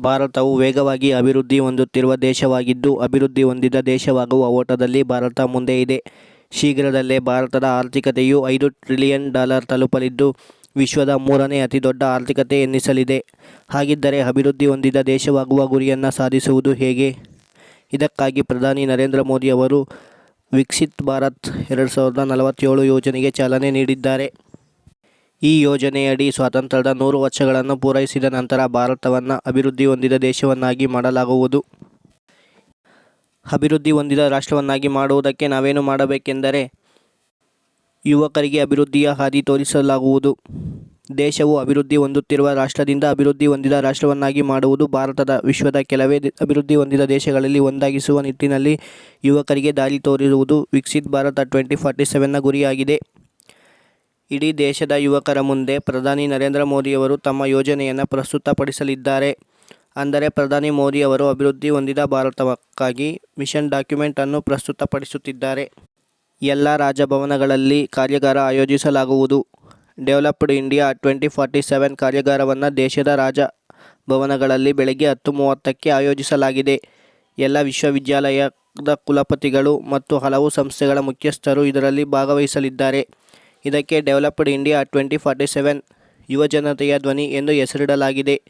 ಭಾರತವು ವೇಗವಾಗಿ ಅಭಿವೃದ್ಧಿ ಹೊಂದುತ್ತಿರುವ ದೇಶವಾಗಿದ್ದು, ಅಭಿವೃದ್ಧಿ ಹೊಂದಿದ ದೇಶವಾಗುವ ಓಟದಲ್ಲಿ ಭಾರತ ಮುಂದೆ ಇದೆ. ಶೀಘ್ರದಲ್ಲೇ ಭಾರತದ ಆರ್ಥಿಕತೆಯು ಐದು ಟ್ರಿಲಿಯನ್ ಡಾಲರ್ ತಲುಪಲಿದ್ದು, ವಿಶ್ವದ ಮೂರನೇ ಅತಿದೊಡ್ಡ ಆರ್ಥಿಕತೆ ಎನ್ನಿಸಲಿದೆ ಹಾಗಿದ್ದರೆ ಅಭಿವೃದ್ಧಿ ಹೊಂದಿದ ದೇಶವಾಗುವ ಗುರಿಯನ್ನು ಸಾಧಿಸುವುದು ಹೇಗೆ? ಇದಕ್ಕಾಗಿ ಪ್ರಧಾನಿ ನರೇಂದ್ರ ಮೋದಿ ಅವರು ವಿಕಸಿತ್ ಭಾರತ್ ಎರಡು ಸಾವಿರದ ನಲವತ್ತೇಳು ಯೋಜನೆಗೆ ಚಾಲನೆ ನೀಡಿದ್ದಾರೆ. ಈ ಯೋಜನೆಯಡಿ ಸ್ವಾತಂತ್ರ್ಯದ ನೂರು ವರ್ಷಗಳನ್ನು ಪೂರೈಸಿದ ನಂತರ ಭಾರತವನ್ನು ಅಭಿವೃದ್ಧಿ ಹೊಂದಿದ ದೇಶವನ್ನಾಗಿ ಮಾಡಲಾಗುವುದು. ಅಭಿವೃದ್ಧಿ ಹೊಂದಿದ ರಾಷ್ಟ್ರವನ್ನಾಗಿ ಮಾಡುವುದಕ್ಕೆ ನಾವೇನು ಮಾಡಬೇಕೆಂದರೆ, ಯುವಕರಿಗೆ ಅಭಿವೃದ್ಧಿಯ ಹಾದಿ ತೋರಿಸಲಾಗುವುದು. ದೇಶವು ಅಭಿವೃದ್ಧಿ ಹೊಂದುತ್ತಿರುವ ರಾಷ್ಟ್ರದಿಂದ ಅಭಿವೃದ್ಧಿ ಹೊಂದಿದ ರಾಷ್ಟ್ರವನ್ನಾಗಿ ಮಾಡುವುದು ಭಾರತದ ವಿಶ್ವದ ಕೆಲವೇ ಅಭಿವೃದ್ಧಿ ಹೊಂದಿದ ದೇಶಗಳಲ್ಲಿ ಒಂದಾಗಿಸುವ ನಿಟ್ಟಿನಲ್ಲಿ ಯುವಕರಿಗೆ ದಾರಿ ತೋರಿರುವುದು ವಿಕಸಿತ್ ಭಾರತ ಟ್ವೆಂಟಿ ಫಾರ್ಟಿ ಸೆವೆನ್ನ ಗುರಿಯಾಗಿದೆ. ಇಡೀ ದೇಶದ ಯುವಕರ ಮುಂದೆ ಪ್ರಧಾನಿ ನರೇಂದ್ರ ಮೋದಿಯವರು ತಮ್ಮ ಯೋಜನೆಯನ್ನು ಪ್ರಸ್ತುತಪಡಿಸಲಿದ್ದಾರೆ. ಅಂದರೆ ಪ್ರಧಾನಿ ಮೋದಿಯವರು ಅಭಿವೃದ್ಧಿ ಹೊಂದಿದ ಭಾರತಕ್ಕಾಗಿ ಮಿಷನ್ ಡಾಕ್ಯುಮೆಂಟ್ ಅನ್ನು ಪ್ರಸ್ತುತಪಡಿಸುತ್ತಿದ್ದಾರೆ. ಎಲ್ಲ ರಾಜಭವನಗಳಲ್ಲಿ ಕಾರ್ಯಾಗಾರ ಆಯೋಜಿಸಲಾಗುವುದು. Developed India twenty forty seven ಕಾರ್ಯಾಗಾರವನ್ನು ದೇಶದ ರಾಜಭವನಗಳಲ್ಲಿ ಬೆಳಗ್ಗೆ ಹತ್ತು ಮೂವತ್ತಕ್ಕೆ ಆಯೋಜಿಸಲಾಗಿದೆ. ಎಲ್ಲ ವಿಶ್ವವಿದ್ಯಾಲಯದ ಕುಲಪತಿಗಳು ಮತ್ತು ಹಲವು ಸಂಸ್ಥೆಗಳ ಮುಖ್ಯಸ್ಥರು ಇದರಲ್ಲಿ ಭಾಗವಹಿಸಲಿದ್ದಾರೆ. ಇದಕ್ಕೆ developed India twenty forty seven ಯುವಜನತೆಯ ಧ್ವನಿ ಎಂದು ಹೆಸರಿಡಲಾಗಿದೆ.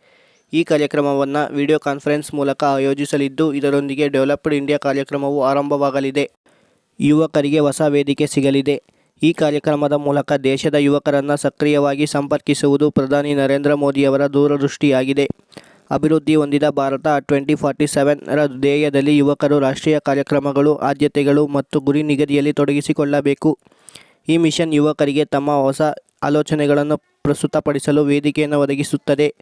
ಈ ಕಾರ್ಯಕ್ರಮವನ್ನು ವಿಡಿಯೋ ಕಾನ್ಫರೆನ್ಸ್ ಮೂಲಕ ಆಯೋಜಿಸಲಿದ್ದು, ಇದರೊಂದಿಗೆ ಡೆವಲಪ್ಡ್ ಇಂಡಿಯಾ ಕಾರ್ಯಕ್ರಮವು ಆರಂಭವಾಗಲಿದೆ. ಯುವಕರಿಗೆ ಹೊಸ ವೇದಿಕೆ ಸಿಗಲಿದೆ. ಈ ಕಾರ್ಯಕ್ರಮದ ಮೂಲಕ ದೇಶದ ಯುವಕರನ್ನು ಸಕ್ರಿಯವಾಗಿ ಸಂಪರ್ಕಿಸುವುದು ಪ್ರಧಾನಿ ನರೇಂದ್ರ ಮೋದಿಯವರ ದೂರದೃಷ್ಟಿಯಾಗಿದೆ. ಅಭಿವೃದ್ಧಿ ಹೊಂದಿದ ಭಾರತ ಟ್ವೆಂಟಿ ಫಾರ್ಟಿ ಸೆವೆನ್ರ ಧ್ಯೇಯದಲ್ಲಿ ಯುವಕರು ರಾಷ್ಟ್ರೀಯ ಕಾರ್ಯಕ್ರಮಗಳು, ಆದ್ಯತೆಗಳು ಮತ್ತು ಗುರಿ ನಿಗದಿಯಲ್ಲಿ ತೊಡಗಿಸಿಕೊಳ್ಳಬೇಕು. ಈ ಮಿಷನ್ ಯುವಕರಿಗೆ ತಮ್ಮ ಹೊಸ ಆಲೋಚನೆಗಳನ್ನು ಪ್ರಸ್ತುತಪಡಿಸಲು ವೇದಿಕೆಯನ್ನು ಒದಗಿಸುತ್ತದೆ.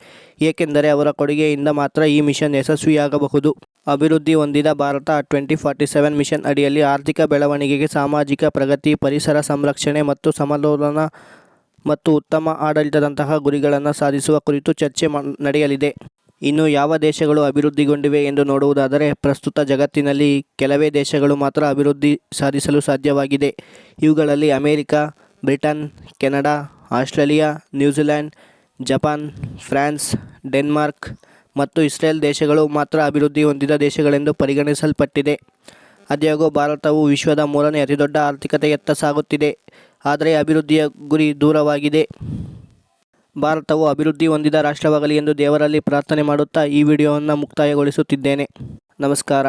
ಏಕೆಂದರೆ ಅವರ ಕೊಡುಗೆಯಿಂದ ಮಾತ್ರ ಈ ಮಿಷನ್ ಯಶಸ್ವಿಯಾಗಬಹುದು. ಅಭಿವೃದ್ಧಿ ಹೊಂದಿದ Bharat twenty forty seven mission ಅಡಿಯಲ್ಲಿ ಆರ್ಥಿಕ ಬೆಳವಣಿಗೆಗೆ ಸಾಮಾಜಿಕ ಪ್ರಗತಿ, ಪರಿಸರ ಸಂರಕ್ಷಣೆ ಮತ್ತು ಸಮತೋಲನ ಮತ್ತು ಉತ್ತಮ ಆಡಳಿತದಂತಹ ಗುರಿಗಳನ್ನು ಸಾಧಿಸುವ ಕುರಿತು ಚರ್ಚೆ ನಡೆಯಲಿದೆ. ಇನ್ನು ಯಾವ ದೇಶಗಳು ಅಭಿವೃದ್ಧಿಗೊಂಡಿವೆ ಎಂದು ನೋಡುವುದಾದರೆ, ಪ್ರಸ್ತುತ ಜಗತ್ತಿನಲ್ಲಿ ಕೆಲವೇ ದೇಶಗಳು ಮಾತ್ರ ಅಭಿವೃದ್ಧಿ ಸಾಧಿಸಲು ಸಾಧ್ಯವಾಗಿದೆ. ಇವುಗಳಲ್ಲಿ America, Britain, Canada, Australia, New Zealand, Japan, France, Denmark ಮತ್ತು ಇಸ್ರೇಲ್ ದೇಶಗಳು ಮಾತ್ರ ಅಭಿವೃದ್ಧಿ ಹೊಂದಿದ ದೇಶಗಳೆಂದು ಪರಿಗಣಿಸಲ್ಪಟ್ಟಿದೆ. ಆದಾಗ್ಯೂ ಭಾರತವು ವಿಶ್ವದ ಮೂರನೇ ಅತಿದೊಡ್ಡ ಆರ್ಥಿಕತೆಯತ್ತ ಸಾಗುತ್ತಿದೆ. ಆದರೆ ಅಭಿವೃದ್ಧಿಯ ಗುರಿ ದೂರವಾಗಿದೆ. ಭಾರತವು ಅಭಿವೃದ್ಧಿ ಹೊಂದಿದ ರಾಷ್ಟ್ರವಾಗಲಿ ಎಂದು ದೇವರಲ್ಲಿ ಪ್ರಾರ್ಥನೆ ಮಾಡುತ್ತಾ ಈ ವಿಡಿಯೋವನ್ನು ಮುಕ್ತಾಯಗೊಳಿಸುತ್ತಿದ್ದೇನೆ. ನಮಸ್ಕಾರ.